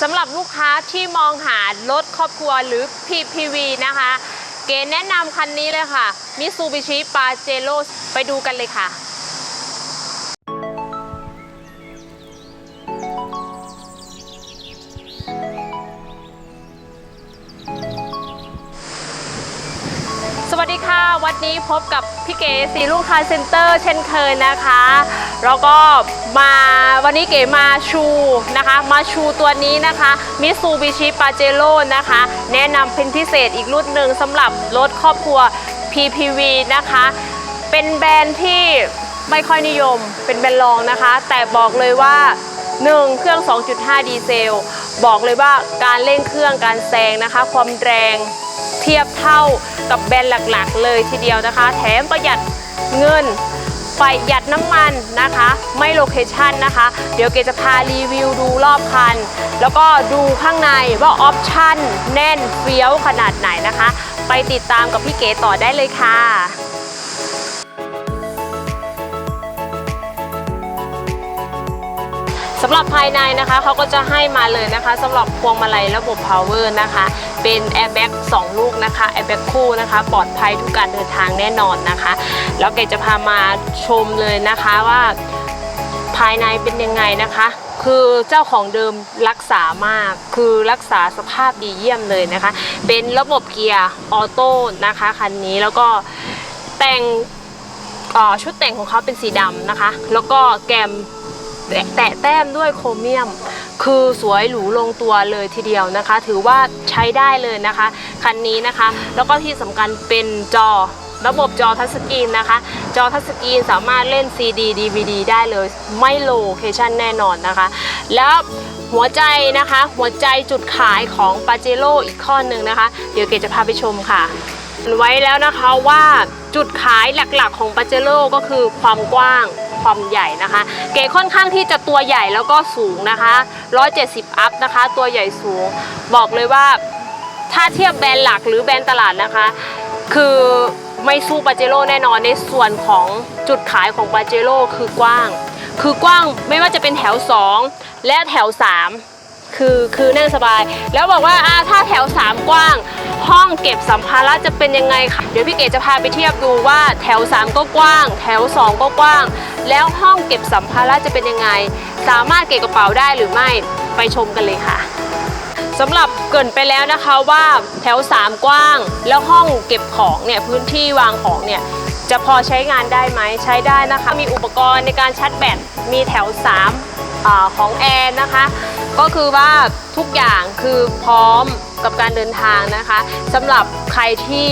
สำหรับลูกค้าที่มองหารถครอบครัวหรือ PPV นะคะ เก๋แนะนำคันนี้เลยค่ะ Mitsubishi Pajero ไปดูกันเลยค่ะ วันนี้พบกับพี่เก๋สีลูกค้าเซ็นเตอร์เช่นเคยนะคะแล้วก็มาวันนี้เก๋มาชูนะคะ มาชูตัวนี้นะคะมิซูบิชิปาเจโร่นะคะ แนะนำเป็นพิเศษอีกรุ่นหนึ่งสำหรับรถครอบครัว PPV นะคะ เป็นแบรนด์ที่ไม่ค่อยนิยมเป็นแบรนด์รองนะคะ แต่บอกเลยว่า 1 เครื่อง 2.5 ดีเซล บอกเลยว่าการเร่งเครื่องการแซงนะคะ ความแรงเทียบเท่ากับแบรนด์หลักๆ เลยทีเดียวนะคะ แถมประหยัดเงินประหยัดน้ำมันนะคะ ไม่โลเคชันนะคะ เดี๋ยวเกจะพารีวิวดูรอบคัน แล้วก็ดูข้างในว่าออปชั่นแน่นเฟี้ยวขนาดไหนนะคะ ไปติดตามกับพี่เก๋ต่อได้เลยค่ะ สำหรับภายในนะคะเขาก็จะให้มาเลยนะคะสำหรับพวงมาลัยระบบ power นะคะ เป็นแอร์แบ็ก2ลูกนะคะแอร์แบ็กคู่นะคะปลอดภัยทุกการเดินทางแน่นอนนะคะ แล้วเกดจะพามาชมเลยนะคะว่าภายในเป็นยังไงนะคะ คือเจ้าของเดิมรักษามาก คือรักษาสภาพดีเยี่ยมเลยนะคะ เป็นระบบเกียร์ออโต้นะคะคันนี้แล้วก็แต่งชุดแต่งของเขาเป็นสีดำนะคะ แล้วก็แกม แตะแต้มด้วยโครเมียม คือสวยหรูลงตัวเลยทีเดียวนะคะ ถือว่าใช้ได้เลยนะคะ คันนี้นะคะ แล้วก็ที่สำคัญเป็นจอระบบจอทัชสกรีนนะคะ จอทัชสกรีนสามารถเล่น CD DVD ได้เลย ไม่โลเคชันแน่นอนนะคะ แล้วหัวใจนะคะ หัวใจจุดขายของปาเจโร่อีกข้อหนึ่งนะคะ เดี๋ยวเกดจะพาไปชมค่ะ ไว้แล้วนะคะว่าจุดขายหลักๆของปาเจโร่ก็คือความกว้าง ความใหญ่นะคะ เก๋ค่อนข้างที่จะตัวใหญ่แล้วก็สูงนะคะ 170 อัพนะคะ ตัวใหญ่สูง บอกเลยว่าถ้าเทียบแบรนด์หลักหรือแบรนด์ตลาดนะคะ คือไม่สู้ปาเจโร่แน่นอนในส่วนของจุดขายของปาเจโร่คือกว้าง คือกว้างไม่ว่าจะเป็นแถว 2 และแถว 3 คือคือแน่นสบาย แล้วบอกว่าอ่าถ้าแถว 3 กว้าง ห้องเก็บสัมภาระจะเป็นยังไงคะเดี๋ยวพี่เก๋จะพาไปเทียบดูว่าแถว 3 ก็กว้าง แถว 2 ก็กว้าง แล้วห้องเก็บสัมภาระจะเป็นยังไง สามารถเก็บกระเป๋าได้หรือไม่ไปชมกันเลยค่ะสำหรับเกินไปแล้วนะคะว่าแถว 3 กว้าง แล้วห้องเก็บของเนี่ยพื้นที่วางของเนี่ยจะพอใช้งานได้ไหมใช้ได้นะคะ มีอุปกรณ์ในการชาร์จแบตมีแถว3อาของแอร์นะคะ ก็คือว่าทุกอย่างคือพร้อมกับการเดินทางนะคะสำหรับใครที่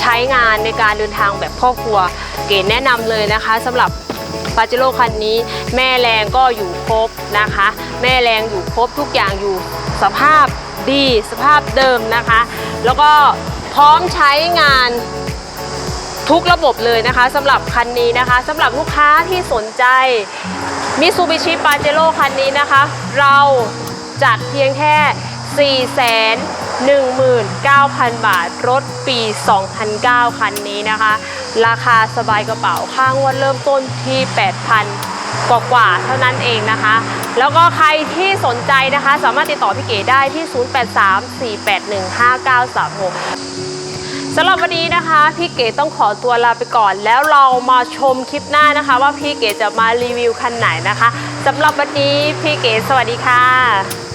ใช้งานในการเดินทางแบบครอบครัว เก๋แนะนำเลยนะคะสำหรับปาเจโร่คันนี้ แม่แรงก็อยู่ครบนะคะ แม่แรงอยู่ครบทุกอย่างอยู่สภาพดีสภาพเดิมนะคะ แล้วก็พร้อมใช้งานทุกระบบเลยนะคะสำหรับคันนี้นะคะสำหรับลูกค้าที่สนใจ มิซูบิชิปาเจโร่คันนี้นะคะ เราจัดเพียงแค่ 4 1 9 0 0 0 บาท รถปี 2009 คันนี้นะคะ ราคาสบายกระเป๋าข้างวันเริ่มต้นที่ 8,000 กว่ากว่าเท่านั้นเองนะคะ แล้วก็ใครที่สนใจนะคะ สามารถติดต่อพี่เก๋ได้ที่ 0834815936 สำหรับวันนี้นะคะ พี่เก๋ต้องขอตัวลาไปก่อน แล้วเรามาชมคลิปหน้านะคะ ว่าพี่เก๋จะมารีวิวคันไหนนะคะสำหรับวันนี้พี่เก๋สวัสดีค่ะ